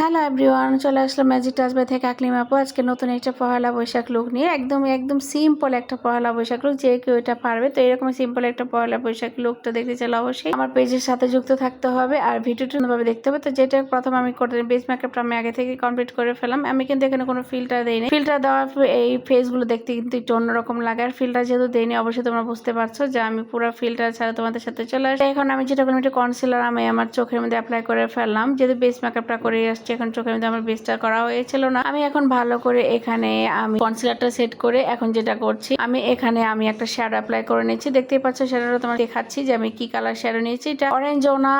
Hello everyone চলে আসলাম magic টাচবে থেকে আকলিম আপু। আজকে নতুন একটা পহেলা বৈশাখ লুক নিয়ে একদম একদম সিম্পল একটা পহেলা বৈশাখ লুক যে কেউ এটা পারবে। তো এরকম সিম্পল একটা পহেলা বৈশাখ লুকটা দেখতে চাইলে অবশ্যই আমার পেজের সাথে যুক্ত থাকতে হবে আর ভিডিওটা ভাবে দেখতে হবে। তো যেটা প্রথম আমি করে বেস মেকআপটা আমি আগে থেকে কমপ্লিট করে ফেলাম আমি কিন্তু এখানে কোনো ফিল্টার দেইনি। ফিল্টার দেওয়ার এই ফেসগুলো দেখতে কিন্তু একটু অন্যরকম লাগে। আর ফিল্টার যেহেতু দেইনি, অবশ্যই তোমরা বুঝতে পারছ যে আমি পুরো ফিল্টার ছাড়া তোমাদের সাথে চলে আসছি। এখন আমি যেটা করলাম একটা কনসিলার আমি আমার চোখের মধ্যে অ্যাপ্লাই করে ফেললাম। যেহেতু বেস মেকআপটা করে আসছি এখন চোখের মধ্যে আমার বেসটা করা হয়েছিল না। আমি এখন ভালো করে এখানে আমি কনসিলারটা সেট করে এখন যেটা করছি, আমি এখানে আমি একটা শ্যাডো অ্যাপ্লাই করে নিচ্ছি। দেখতেই পাচ্ছ শ্যাডোটা তোমার দেখাচ্ছি যে আমি কি কালার শ্যাডো নিয়েছি। এটা অরেঞ্জও না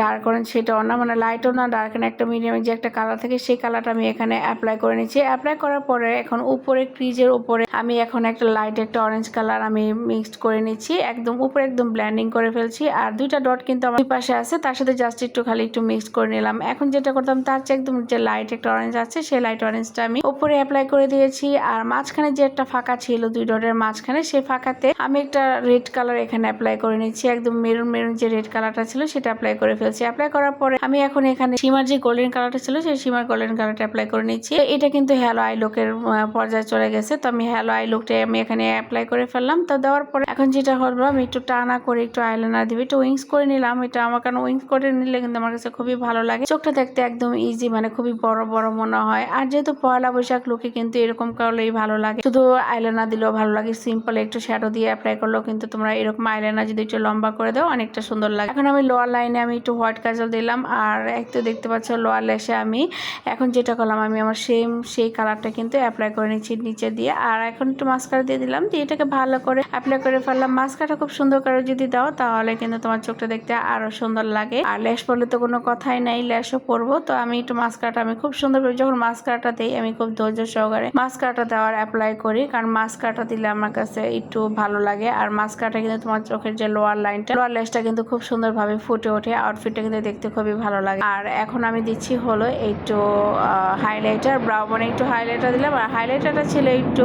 ডার্ক অরেঞ্জ সেটাও না মানে লাইটও না ডার্ক না একটা মিডিয়াম যে একটা কালার থাকে সেই কালারটা আমি এখানে অ্যাপ্লাই করে নিচ্ছি। অ্যাপ্লাই করার পরে এখন উপরে ক্রিজের উপরে আমি এখন একটা লাইট একটা অরেঞ্জ কালার আমি মিক্সড করে নিচ্ছি। একদম উপরে একদম ব্ল্যান্ডিং করে ফেলছি। আর দুইটা ডট কিন্তু আমার পাশে আছে, তার সাথে জাস্ট একটু খালি একটু মিক্স করে নিলাম। এখন যেটা করতাম তার চেয়ে একদম যে লাইট একটা অরেঞ্জ আছে, সেই লাইট অরেঞ্জটা আমি উপরে অ্যাপ্লাই করে দিয়েছি। আর মাঝখানে যে একটা ফাঁকা ছিল, দুই ডটের মাঝখানে সেই ফাঁকাতে আমি একটা রেড কালার এখানে অ্যাপ্লাই করে নিচ্ছি। একদম মেরুন মেরুন যে রেড কালারটা ছিল, সেটা অ্যাপ্লাই করে ফেলছি। অ্যাপ্লাই করার পরে আমি এখন এখানে সীমার যে গোল্ডেন কালারটা ছিল, সেই সীমার গোল্ডেন কালারটা অ্যাপ্লাই করে নিচ্ছি। এটা কিন্তু হ্যালো আই লুকের পর্যায়ে চলে গেছে। তো আমি হ্যালো আই লুকটা আমি এখানে অ্যাপ্লাই করে ফেললাম। তো দেওয়ার পরে এখন যেটা হলো, আমি একটু টানা করে একটু আইলাইনার দিবি, একটু উইংস করে নিলাম। এটা আমার কারণ উইংস করে নিলে কিন্তু আমার কাছে খুবই ভালো লাগে। চোখটা দেখতে একদম ইজি মানে খুবই বড় বড় মনে হয়। আর যেহেতু পয়লা বৈশাখ লোকে কিন্তু এরকম করলেই ভালো লাগে। শুধু আইলাইনার দিলেও ভালো লাগে সিম্পল একটু শ্যাডো দিয়ে অ্যাপ্লাই করলেও কিন্তু তোমরা এরকম আইলাইনার যদি একটু লম্বা করে দাও, অনেকটা সুন্দর লাগে। এখন আমি লোয়ার লাইনে আমি একটু হোয়াইট কাজল দিলাম, আর এক তো দেখতে পাচ্ছ লোয়ার লেসে আমি, এখন যেটা করলাম, আমি আমার সেম সেই কালারটা কিন্তু অ্যাপ্লাই করে নিচ্ছি নিচে দিয়ে। আর এখন একটু মাস্কারা দিয়ে দিলাম, দিয়ে এটাকে ভালো করে অ্যাপ্লাই করে ফেললাম। মাস্কাটা খুব সুন্দর করে যদি দাও, তাহলে কিন্তু তোমার চোখটা দেখতে আরও সুন্দর লাগে। আর ল্যাশ পরলে তো কোনো কথাই নাই ল্যাশও পরবো, তো আমি একটু মাস্কারাটা আমি খুব সুন্দর করে, যখন মাস্কারাটা দিই, আমি খুব ধৈর্য সহকারে মাস্কারাটা দেওয়ার অ্যাপ্লাই করি। কারণ মাস্কারাটা দিলে আমার কাছে একটু ভালো লাগে। আর মাস্কারাটা কিন্তু তোমার চোখের যে লোয়ার লাইনটা লোয়ার লেসটা কিন্তু খুব সুন্দরভাবে ফুটে ওঠে। আউটফিটটা কিন্তু দেখতে খুবই ভালো লাগে। আর এখন আমি দিচ্ছি হলো একটু হাইলাইটার ব্রাউনে একটু হাইলাইটার দিলাম। আর হাইলাইটারটা ছিল একটু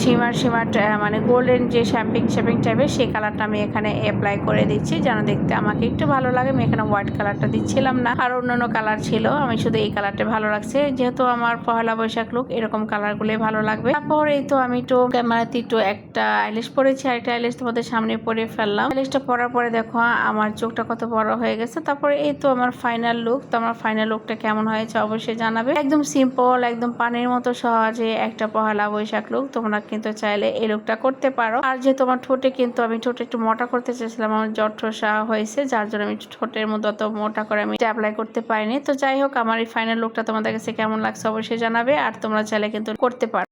সীমার সীমার মানে গোল্ডেন যে শ্যাম্পিং শ্যাম্পিং টাইপের সেই কালারটা আমি এখানে অ্যাপ্লাই করে দিচ্ছি। যেন দেখতে আমাকে একটু ভালো লাগে। আমি এখানে হোয়াইট কালারটা দিচ্ছিলাম না। আর অন্যান্য কালার ছিল আমি শুধু এই কালারটা ভালো লাগছে। যেহেতু আমার পহেলা বৈশাখ লুক এরকম কালার কালারগুলোই ভালো লাগবে। তারপর এই তো আমি তো ক্যামেরাতে একটু একটা আইলিশ পরেছি। আর একটা আইলিশ তোমাদের সামনে পরে ফেললাম। আইলিশটা পরার পরে দেখো, আমার চোখটা কত বড় হয়ে গেছে। তারপরে এই তো আমার ফাইনাল লুক তো আমার ফাইনাল লুকটা কেমন হয়েছে অবশ্যই জানাবে। একদম সিম্পল একদম পানির মতো সহজে একটা পহেলা বৈশাখ লুক তোমরা কিন্তু চাইলে এই লুকটা করতে পারো। আর যে তোমার ঠোঁটে কিন্তু আমি ঠোঁটে একটু মোটা করতে চেয়েছিলাম, আমার জঠসা হয়েছে। যার জন্য আমি ঠোঁটের মতো অত মোটা করে আমি অ্যাপ্লাই করতে পারিনি। তো যাই হোক, আমার এই ফাইনাল লুকটা তোমাদের কাছে কেমন লাগছে অবশ্যই জানাবে, আর তোমরা চাইলে কিন্তু করতে পারো।